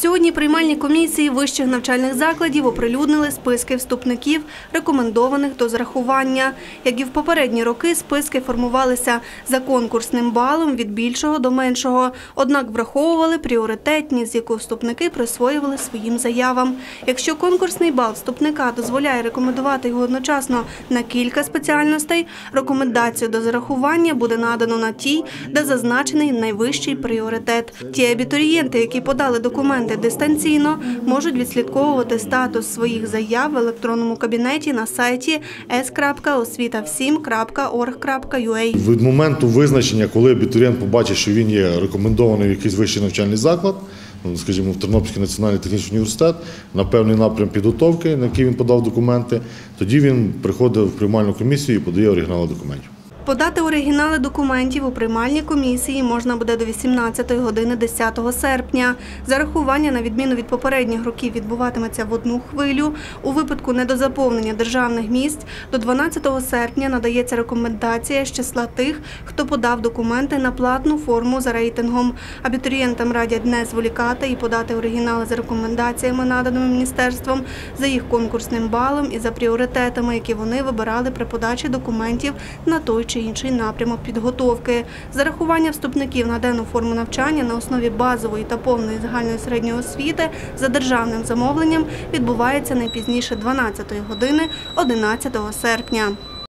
Сьогодні приймальні комісії вищих навчальних закладів оприлюднили списки вступників, рекомендованих до зарахування. Як і в попередні роки, списки формувалися за конкурсним балом від більшого до меншого, однак враховували пріоритетність, яку вступники присвоювали своїм заявам. Якщо конкурсний бал вступника дозволяє рекомендувати його одночасно на кілька спеціальностей, рекомендацію до зарахування буде надано на тій, де зазначений найвищий пріоритет. Ті абітурієнти, які подали документи дистанційно, можуть відслідковувати статус своїх заяв в електронному кабінеті на сайті s.освіта7.org.ua. Від моменту визначення, коли абітурієнт побачить, що він є рекомендований в якийсь вищий навчальний заклад, ну, скажімо, в Тернопільський національний технічний університет, на певний напрям підготовки, на який він подав документи, тоді він приходить в приймальну комісію і подає оригінали документів. Подати оригінали документів у приймальній комісії можна буде до 18 години 10 серпня. Зарахування, на відміну від попередніх років, відбуватиметься в одну хвилю. У випадку недозаповнення державних місць до 12 серпня надається рекомендація з числа тих, хто подав документи на платну форму за рейтингом. Абітурієнтам радять не зволікати і подати оригінали за рекомендаціями, наданими міністерством, за їх конкурсним балом і за пріоритетами, які вони вибирали при подачі документів на той чи інший напрямок підготовки. Зарахування вступників на денну форму навчання на основі базової та повної загальної середньої освіти за державним замовленням відбувається найпізніше пізніше 12 години 11 серпня.